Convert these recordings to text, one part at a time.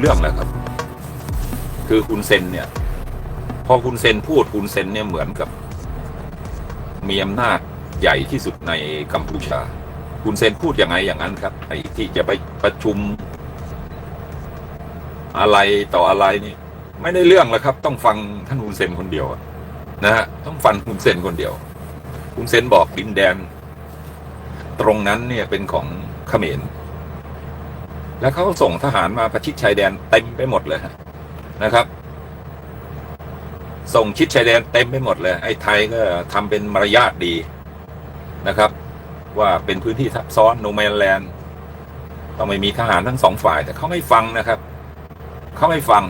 เรื่องแล้วครับ คือคุณเซนเนี่ย พอคุณเซนพูดคุณเซนเนี่ยเหมือนกับ มีอำนาจใหญ่ที่สุดในกัมพูชา คุณเซนพูดยังไงอย่างนั้นครับไอ้ที่จะไปประชุม อะไรต่ออะไรนี่ ไม่ได้เรื่องแล้วครับ ต้องฟังท่านคุณเซนคนเดียวนะฮะต้องฟังคุณเซนคนเดียว คุณเซนบอกดินแดน ตรงนั้นเนี่ยเป็นของเขมร แล้วเขาส่งทหารมาประชิดชายแดนเต็มไปหมดเลยนะครับ ส่งชิดชายแดนเต็มไปหมดเลย ไอ้ไทยก็ทำเป็นมารยาทดีนะครับ ว่าเป็นพื้นที่ทับซ้อนโนแมนแลนด์ต้องไม่มีทหารทั้งสองฝ่าย แต่เขาไม่ฟังนะครับเขาไม่ฟัง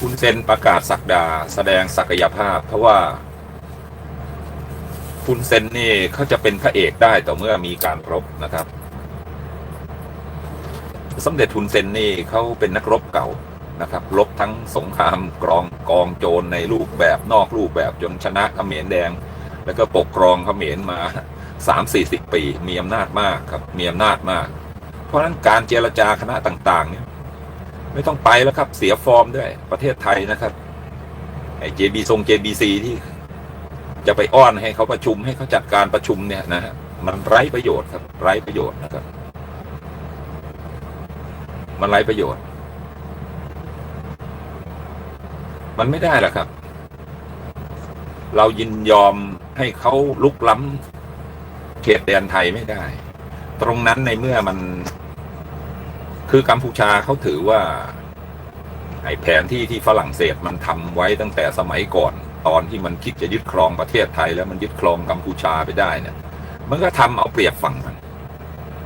คุณเซนประกาศสักดาแสดงศักยภาพ เพราะว่าคุณเซนนี่เขาจะเป็นพระเอกได้ต่อเมื่อมีการรบนะครับ สมเด็จทุนเซนนี่เขาเป็นนักรบเก่านะครับรบทั้งสงครามกรองกองโจรในรูปแบบนอกรูปแบบจนชนะเขมรแดง แล้วก็ปกครองเขมรมาสามสี่สิบปี มีอำนาจมากครับมีอำนาจมาก เพราะฉะนั้นการเจรจาคณะต่าง ๆ เนี่ย ไม่ต้องไปแล้วครับเสียฟอร์มด้วยประเทศไทยนะครับไอ้ JB ทรง JBC ที่จะไปอ้อนให้เขาประชุมให้เขาจัดการประชุมเนี่ยนะฮะมันไร้ประโยชน์ครับไร้ประโยชน์นะครับ มันไร้ประโยชน์ มันไม่ได้หรอกครับ เรายินยอมให้เขาลุกล้ำเขตแดนไทยไม่ได้ ตรงนั้นในเมื่อมัน คือกัมพูชาเขาถือว่าไอ้แผนที่ที่ฝรั่งเศสมันทำไว้ตั้งแต่สมัยก่อน ตอนที่มันคิดจะยึดครองประเทศไทยแล้วมันยึดครองกัมพูชาไปได้เนี่ยมันก็ทำเอาเปรียบฝั่งมัน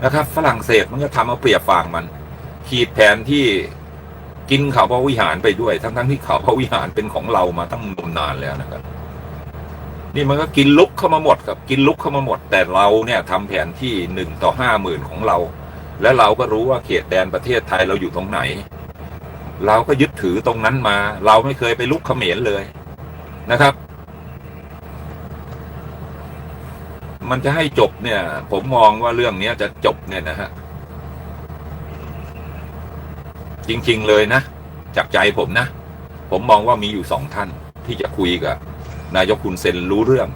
นะครับ ฝรั่งเศสมันก็ทำเอาเปรียบฝั่งมัน ขีดแผนที่กินเขาพระวิหารไปด้วย ทั้งๆที่เขาพระวิหารเป็นของเรามาตั้งนมนานแล้วนะครับ นี่มันก็กินลุกเข้ามาหมดครับ กินลุกเข้ามาหมด แต่เราเนี่ยทำแผนที่หนึ่งต่อห้าหมื่นของเรา และเราก็รู้ว่าเขตแดนประเทศไทยเราอยู่ตรงไหน เราก็ยึดถือตรงนั้นมา เราไม่เคยไปลุกเขมรเลยนะครับ มันจะให้จบเนี่ย ผมมองว่าเรื่องนี้จะจบเนี่ยนะฮะ จริง ๆ เลยนะ จากใจผมนะ ผมมองว่ามีอยู่สองท่านที่จะคุยกับ นายกคุณเซนรู้เรื่อง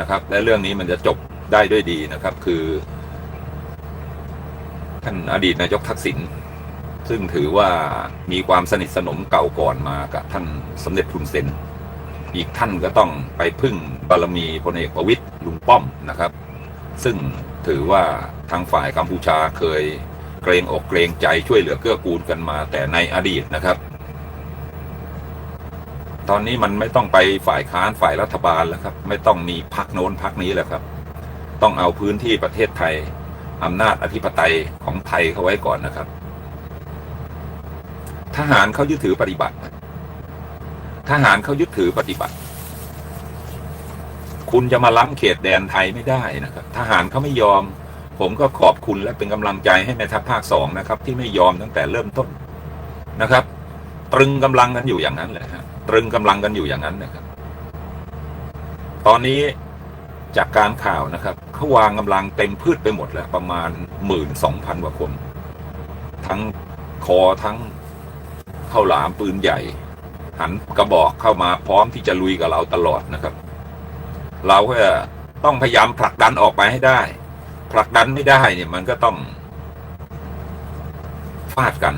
นะครับ และเรื่องนี้มันจะจบได้ด้วยดีนะครับ คือ ท่านอดีตนายกทักษิณซึ่งถือว่ามีความสนิทสนมเก่าก่อนมากับท่านสมเด็จทุนเซน อีกท่านก็ต้องไปพึ่งบารมีพลเอกประวิตยลุงป้อมนะครับ ซึ่งถือว่าทางฝ่ายกัมพูชาเคย เกรงอกเกรงใจช่วยเหลือเกื้อกูลกันมา แต่ในอดีตนะครับ ตอนนี้มันไม่ต้องไปฝ่ายค้านฝ่ายรัฐบาลแล้วครับ ไม่ต้องมีพักโน้นพักนี้แล้วครับ ต้องเอาพื้นที่ประเทศไทยอำนาจอธิปไตยของไทยเขาไว้ก่อนนะครับ ทหารเขายึดถือปฏิบัติ ทหารเขายึดถือปฏิบัติ คุณจะมาล้ำเขตแดนไทยไม่ได้นะครับ ทหารเขาไม่ยอม ผมก็ขอบคุณและเป็นกำลังใจให้แม่ทัพภาคสองนะครับ ที่ไม่ยอมตั้งแต่เริ่มต้นนะครับ ตรึงกำลังกันอยู่อย่างนั้นแหละฮะตรึงกำลังกันอยู่อย่างนั้นนะครับ ตอนนี้จากการข่าวนะครับเขาวางกำลังเต็มพืชไปหมดแล้วประมาณหมื่นสองพันกว่าคน ทั้งคอทั้งข้าวหลามปืนใหญ่ หันกระบอกเข้ามาพร้อมที่จะลุยกับเราตลอดนะครับ เราก็ต้องพยายามผลักดันออกไปให้ได้ ผลักดันไม่ได้เนี่ยมันก็ต้องฟาดกัน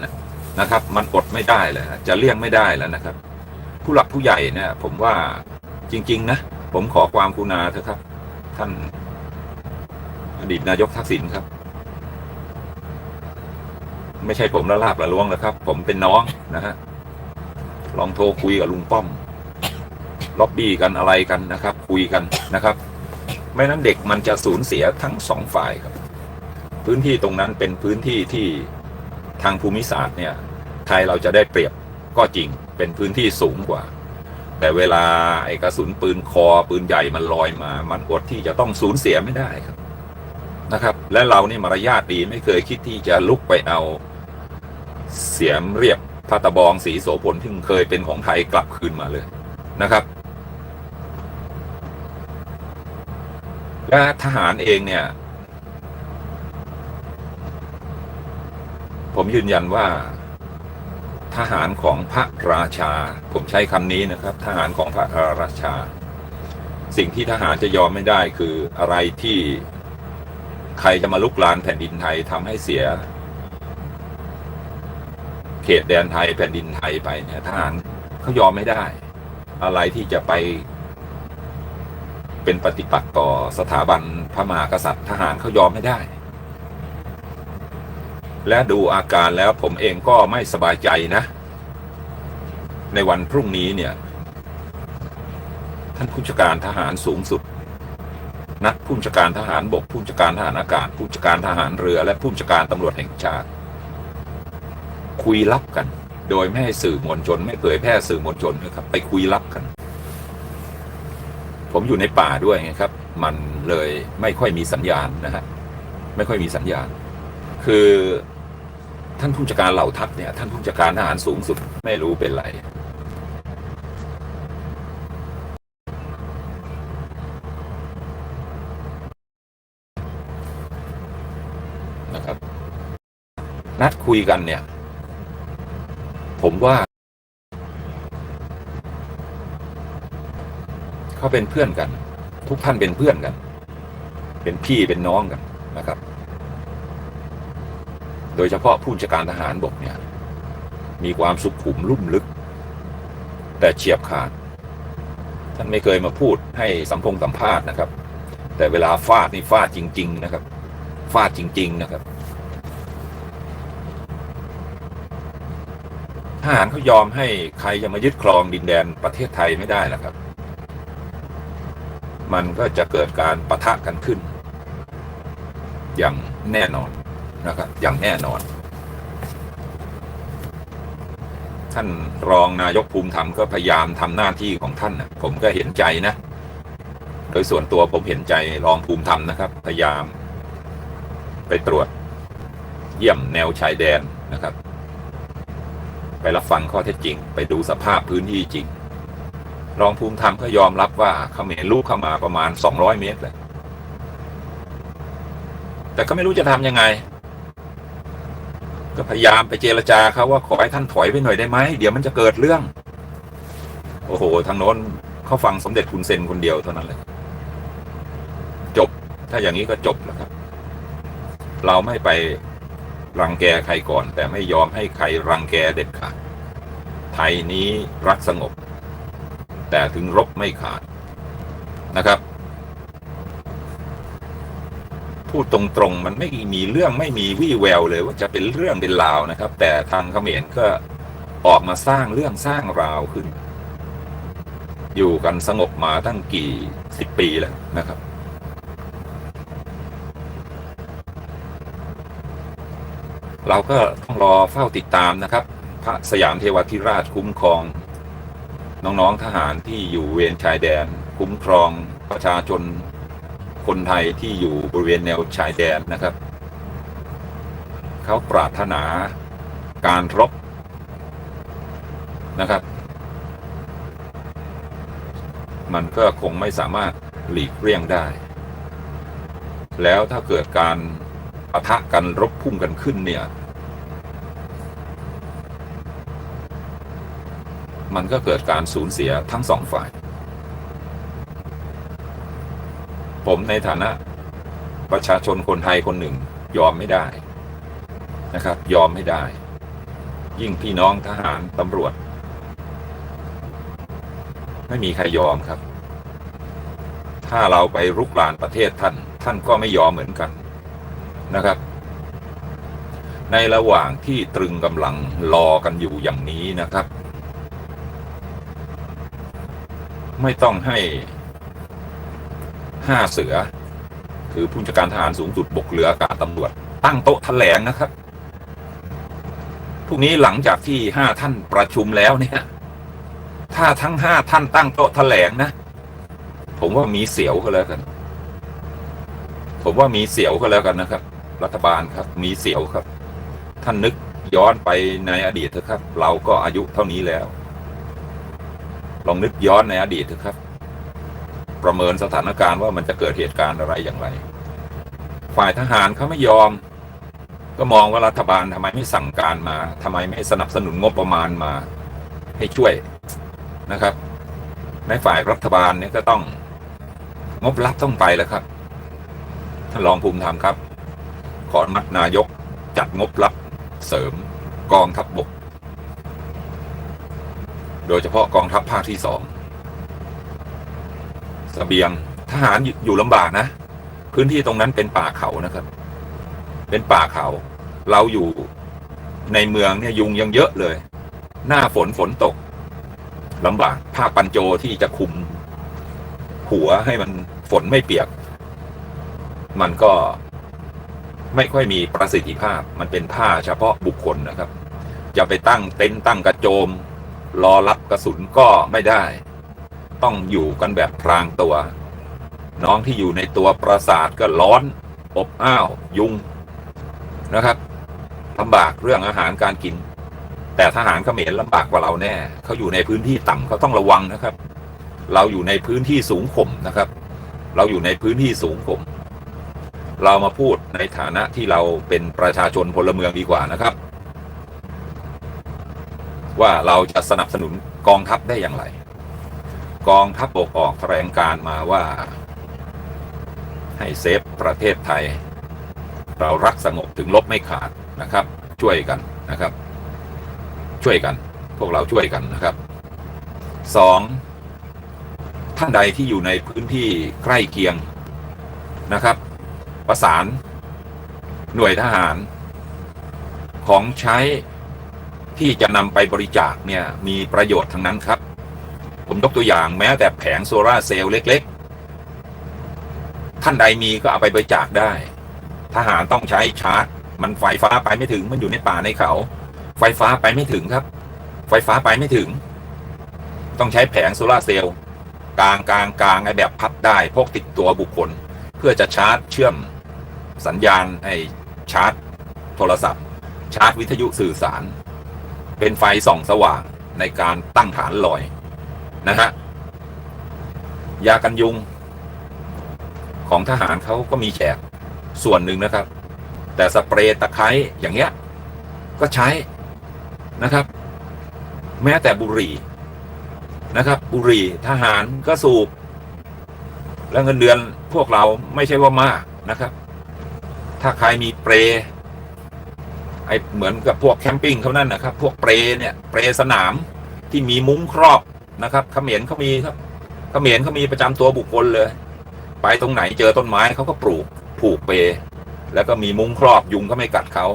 นะครับ มันอดไม่ได้เลยจะเลี่ยงไม่ได้แล้วนะครับ ผู้หลักผู้ใหญ่เนี่ย ผมว่าจริง ๆ นะ ผมขอความกรุณาเถอะครับ ท่าน อดีตนายกทักษิณครับ ไม่ใช่ผมละลาบละล้วงนะครับ ผมเป็นน้องนะฮะลองโทรคุยกับลุงป้อมล็อบบี้กันอะไรกันนะครับ คุยกันนะครับ ไม่นั้นเด็กมันจะสูญเสียทั้งสองฝ่ายครับ พื้นที่ตรงนั้นเป็นพื้นที่ที่ทางภูมิศาสตร์เนี่ยไทยเราจะได้เปรียบก็จริงเป็นพื้นที่สูงกว่า แต่เวลาไอ้กระสุนปืนคอปืนใหญ่มันลอยมา มันอดที่จะต้องสูญเสียไม่ได้ครับนะครับ และเรานี่มารยาทดีไม่เคยคิดที่จะลุกไปเอาเสียมเรียบพระตะบองสีโสพลที่เคยเป็นของไทยกลับคืนมาเลยนะครับ และทหารเองเนี่ย ผมยืนยันว่า ทหารของพระราชา ผมใช้คำนี้นะครับ ทหารของพระราชา สิ่งที่ทหารจะยอมไม่ได้คืออะไรที่ใครจะมาลุกลานแผ่นดินไทยทำให้เสีย เขตแดนไทยแผ่นดินไทยไปเนี่ยทหารเขายอมไม่ได้ อะไรที่จะไป เป็นปฏิปักษ์ต่อสถาบันพระมหากษัตริย์ทหารเขายอมไม่ได้ และดูอาการแล้วผมเองก็ไม่สบายใจนะ ในวันพรุ่งนี้เนี่ย ท่านผู้จัดการทหารสูงสุด นักผู้จัดการทหารบกผู้จัดการทหารอากาศผู้จัดการทหารเรือ และผู้จัดการตำรวจแห่งชาติ คุยลับกัน โดยไม่ให้สื่อมวลชน ไม่เผยแพร่สื่อมวลชนนะครับไปคุยลับกัน ผมอยู่ในป่าด้วยไงครับ มันเลยไม่ค่อยมีสัญญาณนะฮะไม่ค่อยมีสัญญาณ คือท่านผู้จัดการเหล่าทัพเนี่ยท่านผู้จัดการทหารสูงสุดไม่รู้เป็นไรนะครับ นัดคุยกันเนี่ย ผมว่า เขาเป็นเพื่อนกัน ทุกท่านเป็นเพื่อนกัน เป็นพี่เป็นน้องกันนะครับ โดยเฉพาะผู้จัดการทหารบกเนี่ย มีความสุขุมลุ่มลึก แต่เฉียบขาด ท่านไม่เคยมาพูดให้สัมพงสัมภาษณ์นะครับ แต่เวลาฟาดนี่ฟาดจริง ๆ นะครับ ฟาดจริง ๆ นะครับทหารเขายอมให้ใครจะมายึดครองดินแดนประเทศไทยไม่ได้นะครับ มันก็จะเกิดการปะทะกันขึ้น อย่างแน่นอนนะครับ อย่างแน่นอน ท่านรองนายกภูมิธรรมก็พยายามทำหน้าที่ของท่านนะผมก็เห็นใจนะ โดยส่วนตัวผมเห็นใจรองภูมิธรรมนะครับ พยายามไปตรวจเยี่ยมแนวชายแดนนะครับ ไปรับฟังข้อเท็จจริง ไปดูสภาพพื้นที่จริง รองภูมิธรรมก็ยอมรับว่าเขมรลูกเข้ามาประมาณ 200 เมตรเลยแต่ก็ไม่รู้จะทำยังไง ก็พยายามไปเจรจาเขาว่าขอให้ท่านถอยไปหน่อยได้ไหมเดี๋ยวมันจะเกิดเรื่อง โอ้โห ทางโน้นเขาฟังสมเด็จคุณเซนคนเดียวเท่านั้นเลย จบ ถ้าอย่างนี้ก็จบแล้วครับ เราไม่ไปรังแกใครก่อน แต่ไม่ยอมให้ใครรังแกเด็ดขาดไทยนี้รักสงบ แต่ถึงรบไม่ขาดนะครับ พูดตรงๆมันไม่มีเรื่องไม่มีวี่แววเลยว่าจะเป็นเรื่องเป็นราวนะครับ แต่ทางเขมรก็ออกมาสร้างเรื่องสร้างราวขึ้น อยู่กันสงบมาตั้งกี่สิบปีแล้วนะครับเราก็ต้องรอเฝ้าติดตามนะครับ พระสยามเทวทิราชคุ้มครอง น้องๆทหารที่อยู่เวรชายแดน คุ้มครองประชาชนคนไทยที่อยู่บริเวณแนวชายแดนนะครับ เขาปรารถนาการรบนะครับ มันก็คงไม่สามารถหลีกเลี่ยงได้ แล้วถ้าเกิดการปะทะกันรบพุ่งกันขึ้นเนี่ย มันก็เกิดการสูญเสียทั้งสองฝ่าย ผมในฐานะ ประชาชนคนไทยคนหนึ่งยอมไม่ได้นะครับ ยอมไม่ได้ ยิ่งพี่น้องทหารตำรวจ ไม่มีใครยอมครับ ถ้าเราไปรุกรานประเทศท่าน ท่านก็ไม่ยอมเหมือนกันนะครับ ในระหว่างที่ตรึงกำลังรอกันอยู่อย่างนี้นะครับ ไม่ต้องให้ห้าเสือ คือผู้จัดการทหารสูงสุดบกเรืออากาศตำรวจ ตั้งโต๊ะแถลงนะครับพรุ่งนี้หลังจากที่ห้าท่านประชุมแล้วเนี่ย ถ้าทั้งห้าท่านตั้งโต๊ะแถลงนะ ผมว่ามีเสียวก็แล้วกัน ผมว่ามีเสียวก็แล้วกันนะครับ รัฐบาลครับ มีเสียวครับ ท่านนึกย้อนไปในอดีตเถอะครับ เราก็อายุเท่านี้แล้ว ลองนึกย้อนในอดีตถอะครับ ประเมินสถานการณ์ว่ามันจะเกิดเหตุการณ์อะไรอย่างไร ฝ่ายทหารเขาไม่ยอม ก็มองว่ารัฐบาลทำไมไม่สั่งการมาทำไมไม่สนับสนุนงบประมาณมา ให้ช่วยนะครับ ในฝ่ายรัฐบาลเนี่ยก็ต้องงบรับต้องไปแล้วครับท่านรองภูมิธรรมครับ ขออนุมัตินายกจัดงบรับเสริมกองทัพบบก โดยเฉพาะกองทัพภาคที่สองสเสบียงทหารอยู่อยู่ลำบากนะ พื้นที่ตรงนั้นเป็นป่าเขานะครับ เป็นป่าเขา เราอยู่ในเมืองเนี่ยยุงยังเยอะเลย หน้าฝนฝนตกลำบากผ้าปันโจที่จะคุม หัวให้มันฝนไม่เปียก มันก็ไม่ค่อยมีประสิทธิภาพ มันเป็นผ้าเฉพาะบุคคลนะครับ จะไปตั้งเต็นท์ตั้งกระโจม รอรับกระสุนก็ไม่ได้ ต้องอยู่กันแบบพรางตัว น้องที่อยู่ในตัวปราสาทก็ร้อน อบอ้าว ยุงนะครับลำบากเรื่องอาหารการกิน แต่ทหารเขมรลำบากกว่าเราแน่เขาอยู่ในพื้นที่ต่ำเขาต้องระวังนะครับ เราอยู่ในพื้นที่สูงข่มนะครับ เราอยู่ในพื้นที่สูงข่มเรามาพูดในฐานะที่เราเป็นประชาชนพลเมืองดีกว่านะครับ ว่าเราจะสนับสนุนกองทัพได้อย่างไร กองทัพบกออกแถลงการมาว่า ให้เซฟประเทศไทย เรารักสงบถึงลบไม่ขาดนะครับ ช่วยกันนะครับ ช่วยกัน พวกเราช่วยกันนะครับสองท่านใดที่อยู่ในพื้นที่ใกล้เคียงนะครับ ประสานหน่วยทหาร ของใช้ ที่จะนำไปบริจาคเนี่ยมีประโยชน์ทั้งนั้นครับ ผมยกตัวอย่างแม้แต่แผงโซลาเซลล์เล็ก ๆ ท่านใดมีก็เอาไปบริจาคได้ ทหารต้องใช้ชาร์จ มันไฟฟ้าไปไม่ถึงมันอยู่ในป่าในเขา ไฟฟ้าไปไม่ถึงครับ ไฟฟ้าไปไม่ถึง ต้องใช้แผงโซลาเซลล์กลางกลางกลางไอแบบพับได้พกติดตัวบุคคล เพื่อจะชาร์จเชื่อมสัญญาณไอชาร์จ โทรศัพท์ ชาร์จวิทยุสื่อสาร เป็นไฟส่องสว่างในการตั้งฐานลอยนะฮะยากันยุง ของทหารเขาก็มีแจกส่วนหนึ่งนะครับ แต่สเปรย์ตะไคร้อย่างเงี้ยก็ใช้นะครับ แม้แต่บุหรี่นะครับ บุหรี่ทหารก็สูบ แล้วเงินเดือนพวกเราไม่ใช่ว่ามากนะครับ ถ้าใครมีเปรย์ ไอเหมือนกับพวกแคมปิ้งเขานั่นนะครับ พวกเปรย์เนี่ยเปรย์สนามที่มีมุ้งครอบนะครับเขมรเขามีครับเขมรเขามีประจำตัวบุคคลเลย ไปตรงไหนเจอต้นไม้เขาก็ปลูกผูกเปรย์แล้วก็มีมุ้งครอบยุงก็ไม่กัดเขา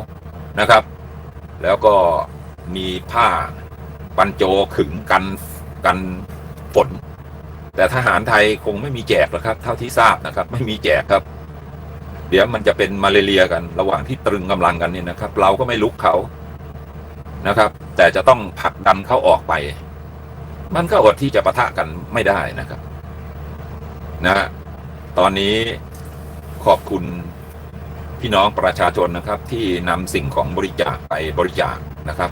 นะครับ แล้วก็มีผ้าปันโจขึงกันกันฝนแต่ทหารไทยคงไม่มีแจกหรอกครับ เท่าที่ทราบนะครับ ไม่มีแจกครับ เดี๋ยวมันจะเป็นมาเรียกัน ระหว่างที่ตรึงกำลังกันเนี่ยนะครับ เราก็ไม่ลุกเขานะครับ แต่จะต้องผลักดันเขาออกไป มันก็อดที่จะปะทะกันไม่ได้นะครับนะฮะตอนนี้ขอบคุณพี่น้องประชาชนนะครับ ที่นำสิ่งของบริจาคไปบริจาคนะครับ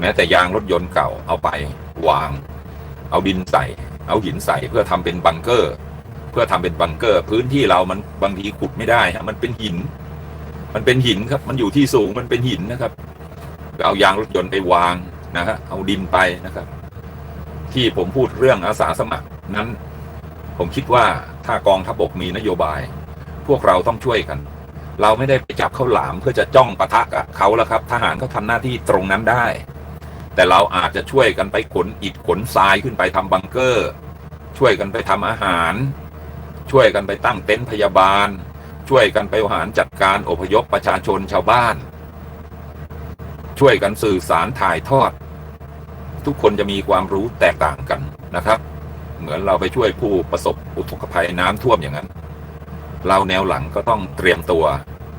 แม้แต่ยางรถยนต์เก่าเอาไปวาง เอาดินใส่ เอาหินใส่เพื่อทำเป็นบังเกอร์ เพื่อทำเป็นบังเกอร์ พื้นที่เรามันบางทีขุดไม่ได้ฮะมันเป็นหิน มันเป็นหินครับ มันอยู่ที่สูงมันเป็นหินนะครับเอายางรถยนต์ไปวางนะฮะเอาดินไปนะครับ ที่ผมพูดเรื่องอาสาสมัครนั้น ผมคิดว่าถ้ากองทัพบกมีนโยบาย พวกเราต้องช่วยกัน เราไม่ได้ไปจับเข้าหลามเพื่อจะจ้องปะทะกับเขาแล้วครับ ทหารเขาทำหน้าที่ตรงนั้นได้ แต่เราอาจจะช่วยกันไปขนอิฐขนทรายขึ้นไปทำบังเกอร์ ช่วยกันไปทำอาหาร ช่วยกันไปตั้งเต็นท์พยาบาล ช่วยกันไปบริหารจัดการอพยพประชาชนชาวบ้าน ช่วยกันสื่อสารถ่ายทอด ทุกคนจะมีความรู้แตกต่างกันนะครับ เหมือนเราไปช่วยผู้ประสบอุทกภัยน้ำท่วมอย่างนั้น เราแนวหลังก็ต้องเตรียมตัว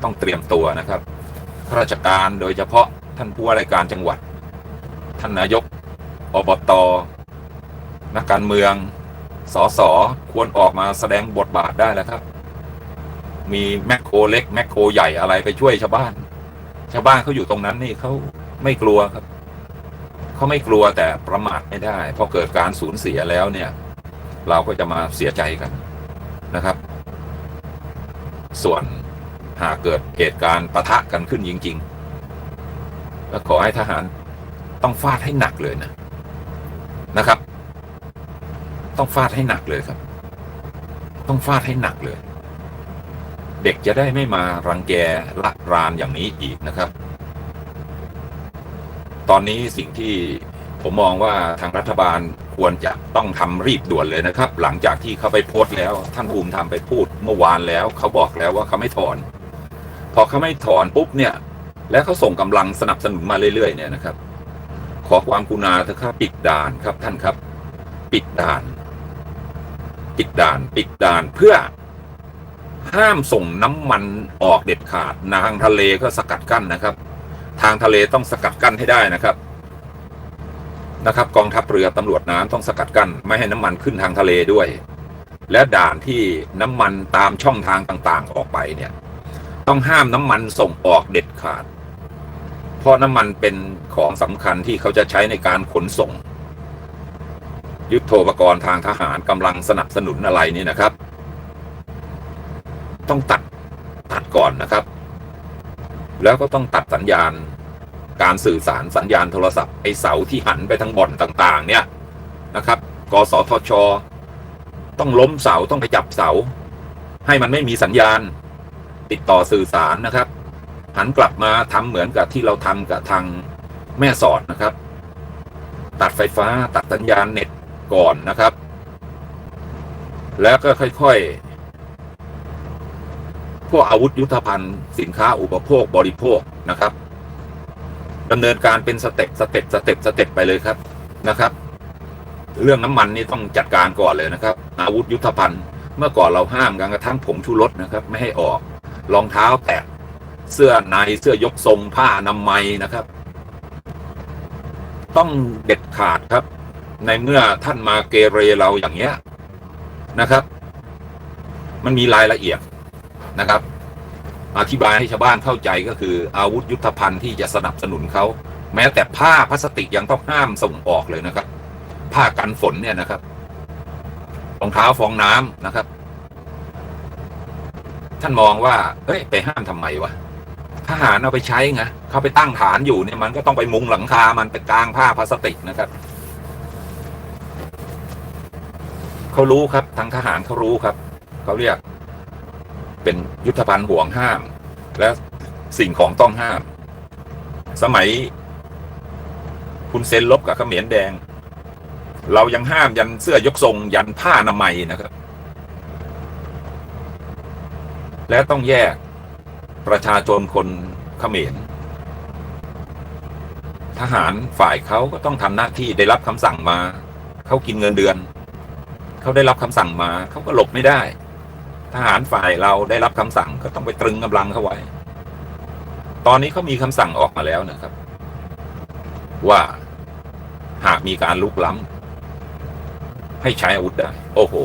ต้องเตรียมตัวนะครับข้าราชการโดยเฉพาะท่านผู้ว่าราชการจังหวัด ท่านนายกอบตนักการเมือง สสควรออกมาแสดงบทบาทได้แล้วครับ มีแมคโครเล็กแมคโครใหญ่อะไรไปช่วยชาวบ้าน ชาวบ้านเขาอยู่ตรงนั้นนี่เขาไม่กลัวครับเขาไม่กลัวแต่ประมาทไม่ได้พอเกิดการสูญเสียแล้วเนี่ย เราก็จะมาเสียใจกันนะครับ ส่วนหากเกิดเหตุการณ์ปะทะกันขึ้นจริง ๆ แล้วขอให้ทหารต้องฟาดให้หนักเลยนะนะครับ ต้องฟาดให้หนักเลยครับ ต้องฟาดให้หนักเลย เด็กจะได้ไม่มารังแกละรานอย่างนี้อีกนะครับ ตอนนี้สิ่งที่ผมมองว่าทางรัฐบาลควรจะต้องทำรีบด่วนเลยนะครับ หลังจากที่เขาไปโพสต์แล้ว ท่านภูมิธรรมไปพูดเมื่อวานแล้ว เขาบอกแล้วว่าเขาไม่ถอน พอเขาไม่ถอนปุ๊บเนี่ย แล้วเขาส่งกำลังสนับสนุนมาเรื่อยๆเนี่ยนะครับ ขอความกรุณาเถอะครับปิดด่านครับท่านครับ ปิดด่าน ปิดด่านปิดด่านเพื่อ ห้ามส่งน้ำมันออกเด็ดขาดทางทะเลก็สกัดกั้นนะครับ ทางทะเลต้องสกัดกั้นให้ได้นะครับนะครับ กองทัพเรือตำรวจน้ำต้องสกัดกั้นไม่ให้น้ำมันขึ้นทางทะเลด้วย และด่านที่น้ำมันตามช่องทางต่างๆออกไปเนี่ย ต้องห้ามน้ำมันส่งออกเด็ดขาด เพราะน้ำมันเป็นของสำคัญที่เขาจะใช้ในการขนส่ง ยุทโธปกรณ์ทางทหารกำลังสนับสนุนอะไรนี่นะครับ ต้องตัดตัดก่อนนะครับ แล้วก็ต้องตัดสัญญาณ การสื่อสารสัญญาณโทรศัพท์ไอเสาที่หันไปทางบ่อนต่าง ๆ เนี่ยนะครับกสทช ต้องล้มเสาต้องไปจับเสา ให้มันไม่มีสัญญาณ ติดต่อสื่อสารนะครับ หันกลับมาทำเหมือนกับที่เราทำกับทางแม่สอดนะครับ ตัดไฟฟ้าตัดสัญญาณเน็ต ก่อนนะครับ แล้วก็ค่อยๆ พวกอาวุธยุทธภัณฑ์สินค้าอุปโภคบริโภคนะครับดำเนินการเป็นสเต็ปสเต็ปสเต็ปสเต็ปไปเลยครับนะครับ เรื่องน้ำมันนี่ต้องจัดการก่อนเลยนะครับ อาวุธยุทธภัณฑ์เมื่อก่อนเราห้ามกันกระทั่งผงชูรสนะครับ ไม่ให้ออกรองเท้าแตะเสื้อในเสื้อยกทรงผ้าอนามัยนะครับ ต้องเด็ดขาดครับ ในเมื่อท่านมาเกเรเราอย่างเงี้ยนะครับ มันมีรายละเอียดนะครับ อธิบายให้ชาวบ้านเข้าใจก็คือ อาวุธยุทธภัณฑ์ที่จะสนับสนุนเขาแม้แต่ผ้าพลาสติกยังต้องห้ามส่งออกเลยนะครับ ผ้ากันฝนเนี่ยนะครับรองเท้าฟองน้ำนะครับ ท่านมองว่าเอ้ยไปห้ามทำไมวะทหารเอาไปใช้ไงเขาไปตั้งฐานอยู่เนี่ยมันก็ต้องไปมุงหลังคา มันไปกลางผ้าพลาสติกนะครับ เขารู้ครับ ทางทหารเขารู้ครับ เขาเรียก เป็นยุทธภัณฑ์ห่วงห้าม และสิ่งของต้องห้าม สมัย คุณเซนลบกับเขมรแดง เรายังห้ามยันเสื้อยกทรงยันผ้าอนามัยนะครับ และต้องแยกประชาชนคนเขมรทหารฝ่ายเขาก็ต้องทำหน้าที่ได้รับคำสั่งมา เขากินเงินเดือน เขาได้รับคำสั่งมา เขาก็หลบไม่ได้ ทหารฝ่ายเราได้รับคำสั่งก็ต้องไปตรึงกำลังเขาไว้ ตอนนี้เขามีคำสั่งออกมาแล้วนะครับ ว่าหากมีการลุกล้ำให้ใช้อาวุธได้ โอ้โห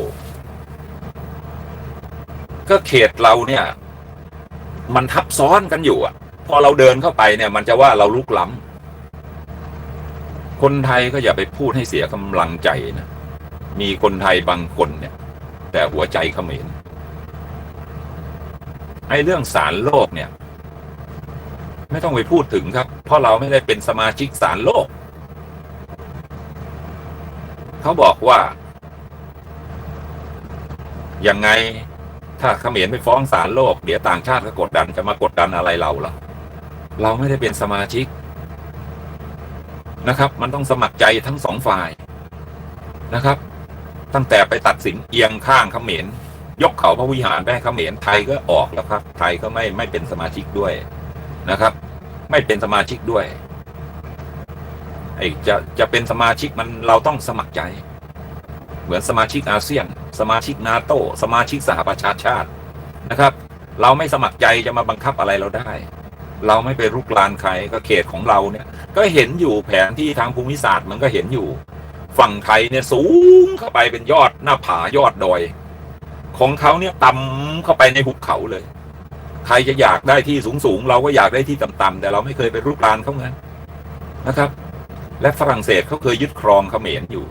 ก็เขตเราเนี่ย มันทับซ้อนกันอยู่อะ พอเราเดินเข้าไปเนี่ย มันจะว่าเราลุกล้ำคนไทยก็อย่าไปพูดให้เสียกำลังใจนะ มีคนไทยบางคนเนี่ย แต่หัวใจเขมรไอ้เรื่องสารโลกเนี่ย ไม่ต้องไปพูดถึงครับ เพราะเราไม่ได้เป็นสมาชิกสารโลก เขาบอกว่ายังไงถ้าเขมรไปฟ้องศาลโลก เดี๋ยวต่างชาติก็กดดันจะมากดดันอะไรเราล่ะเราไม่ได้เป็นสมาชิกนะครับ มันต้องสมัครใจทั้งสองฝ่ายนะครับ ตั้งแต่ไปตัดสินเอียงข้างเขมรยกเขาพระวิหารไปให้เขมรไทยก็ออกแล้วครับ ไทยก็ไม่ไม่เป็นสมาชิกด้วยนะครับ ไม่เป็นสมาชิกด้วยไอ้จะจะเป็นสมาชิกมันเราต้องสมัครใจ เหมือนสมาชิกอาเซียน สมาชิกนาโตสมาชิกสหประชาชาตินะครับ เราไม่สมัครใจจะมาบังคับอะไรเราได้ เราไม่ไปรุกรานใครก็เขตของเราเนี่ย ก็เห็นอยู่แผนที่ทางภูมิศาสตร์มันก็เห็นอยู่ ฝั่งไทยเนี่ยสูงเข้าไปเป็นยอดหน้าผายอดดอย ของเขาเนี่ยต่ำเข้าไปในหุบเขาเลย ใครจะอยากได้ที่สูงสูงๆเราก็อยากได้ที่ต่ำๆแต่เราไม่เคยไปรุกรานเขาเงินนะครับ และฝรั่งเศสเขาเคยยึดครองเขมรอยู่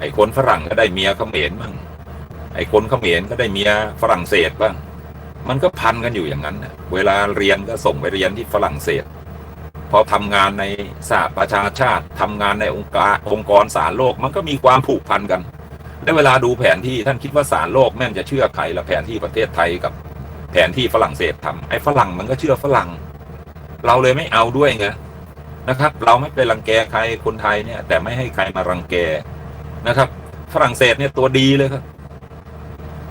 ไอ้คนฝรั่งก็ได้เมียเขมรบ้างไอ้คนเขมรก็ได้เมียฝรั่งเศสบ้าง มันก็พันกันอยู่อย่างนั้นนะเวลาเรียนก็ส่งไปเรียนที่ฝรั่งเศส พอทำงานในสหประชาชาติทำงานในองค์การองค์กรสารโลก มันก็มีความผูกพันกัน และเวลาดูแผนที่ท่านคิดว่าสารโลกแม่งจะเชื่อใครละแผนที่ประเทศไทยกับแผนที่ฝรั่งเศสทำไอ้ฝรั่งมันก็เชื่อฝรั่ง เราเลยไม่เอาด้วยไงนะครับ เราไม่ไปรังแกใครคนไทยเนี่ย แต่ไม่ให้ใครมารังแกนะครับ ฝรั่งเศสเนี่ยตัวดีเลยครับ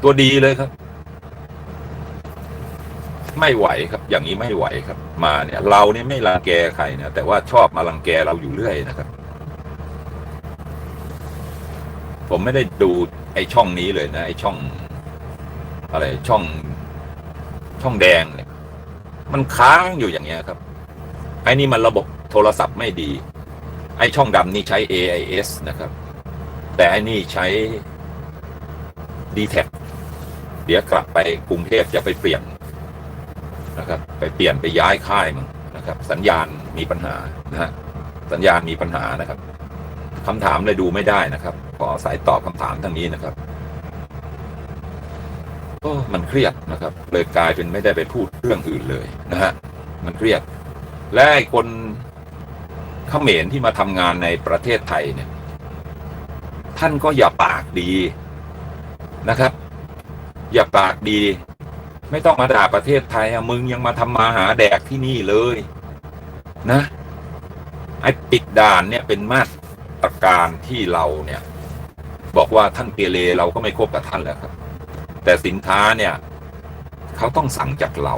ตัวดีเลยครับ ไม่ไหวครับ อย่างนี้ไม่ไหวครับ มาเนี่ย เราเนี่ยไม่รังแกใครนะแต่ว่าชอบมารังแกเราอยู่เรื่อยนะครับ ผมไม่ได้ดูไอ้ช่องนี้เลยนะไอ้ช่อง อะไรช่อง ช่องแดงเนี่ย มันค้างอยู่อย่างเงี้ยครับ ไอ้นี่มันระบบโทรศัพท์ไม่ดี ไอ้ช่องดำนี่ใช้ AIS นะครับ แต่ไอ้นี่ใช้ d t แทเดี๋ยวกลับไปกรุงเทพจะไปเปลี่ยน นะครับ ไปเปลี่ยนไปย้ายค่ายมั้งนะครับ สัญญาณมีปัญหานะฮะสัญญาณมีปัญหานะครับคำถามเลยดูไม่ได้นะครับ ขอสายตอบคำถามทางนี้นะครับโอ้มันเครียดนะครับ เลยกลายเป็นไม่ได้ไปพูดเรื่องอื่นเลยนะฮะมันเครียด และไอคนเขมรที่มาทำงานในประเทศไทยเนี่ย ท่านก็อย่าปากดีนะครับ อย่าปากดี ไม่ต้องมาด่าประเทศไทยอะมึงยังมาทำมาหาแดกที่นี่เลย นะ ไอ้ปิดด่านเนี่ยเป็นมาตรการที่เราเนี่ย บอกว่าท่านเกเรเราก็ไม่คบกับท่านแล้วครับ แต่สินค้าเนี่ย เขาต้องสั่งจากเรา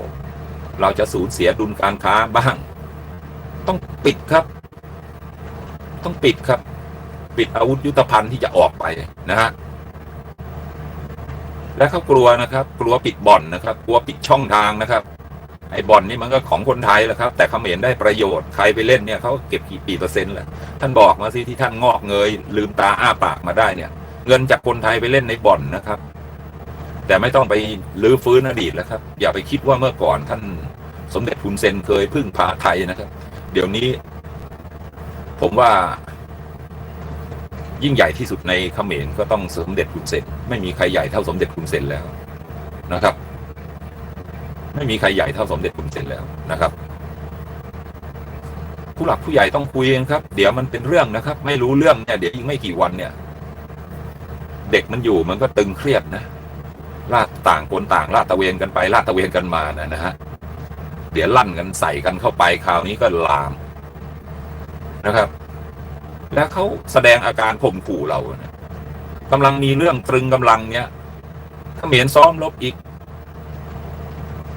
เราจะสูญเสียดุลการค้าบ้าง ต้องปิดครับ ต้องปิดครับ ปิดอาวุธยุทโธภัณฑ์ที่จะออกไปนะฮะ และเขากลัวนะครับ กลัวปิดบ่อนนะครับ กลัวปิดช่องทางนะครับไอ้บ่อนนี่มันก็ของคนไทยแหละครับ แต่เขมรได้ประโยชน์ใครไปเล่นเนี่ยเขาเก็บกี่ปีเปอร์เซ็นต์แหละท่านบอกมาสิที่ท่านงอกเงย ลืมตาอ้าปากมาได้เนี่ย เงินจากคนไทยไปเล่นในบ่อนนะครับ แต่ไม่ต้องไปลื้อฟื้นอดีตแล้วครับ อย่าไปคิดว่าเมื่อก่อนท่านสมเด็จทุนเซนเคยพึ่งพาไทยนะครับ เดี๋ยวนี้ ผมว่า ยิ่งใหญ่ที่สุดในเขมรก็ต้องสมเด็จคุณเซนไม่มีใครใหญ่เท่าสมเด็จคุณเซนแล้วนะครับ ไม่มีใครใหญ่เท่าสมเด็จคุณเซนแล้วนะครับ ผู้หลักผู้ใหญ่ต้องคุยกันครับ เดี๋ยวมันเป็นเรื่องนะครับ ไม่รู้เรื่องเนี่ย เดี๋ยวอีกไม่กี่วันเนี่ย เด็กมันอยู่มันก็ตึงเครียดนะลาดต่างคนต่างลาดตะเวนกันไปลาดตะเวนกันมานะนะฮะเดี๋ยวลั่นกันใส่กันเข้าไปคราวนี้ก็ลามนะครับ แล้วเขาแสดงอาการข่มขู่เรานะกำลังมีเรื่องตรึงกำลังเนี้ยเขมรซ้อมรบอีก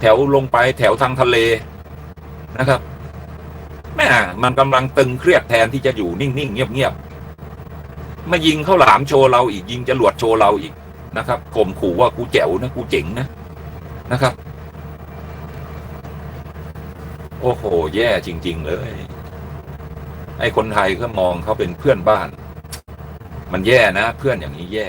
แถวลงไปแถวทางทะเลนะครับแม่มันกำลังตึงเครียดแทนที่จะอยู่นิ่งๆเงียบๆมายิงเข้าหลามโชว์เราอีกยิงจรวดโชว์เราอีกนะครับข่มขู่ว่ากูแจ๋วนะกูเจ๋งนะนะครับ โอ้โห แย่จริง ๆ เลย ไอ้คนไทยก็มองเขาเป็นเพื่อนบ้าน มันแย่นะ เพื่อนอย่างนี้แย่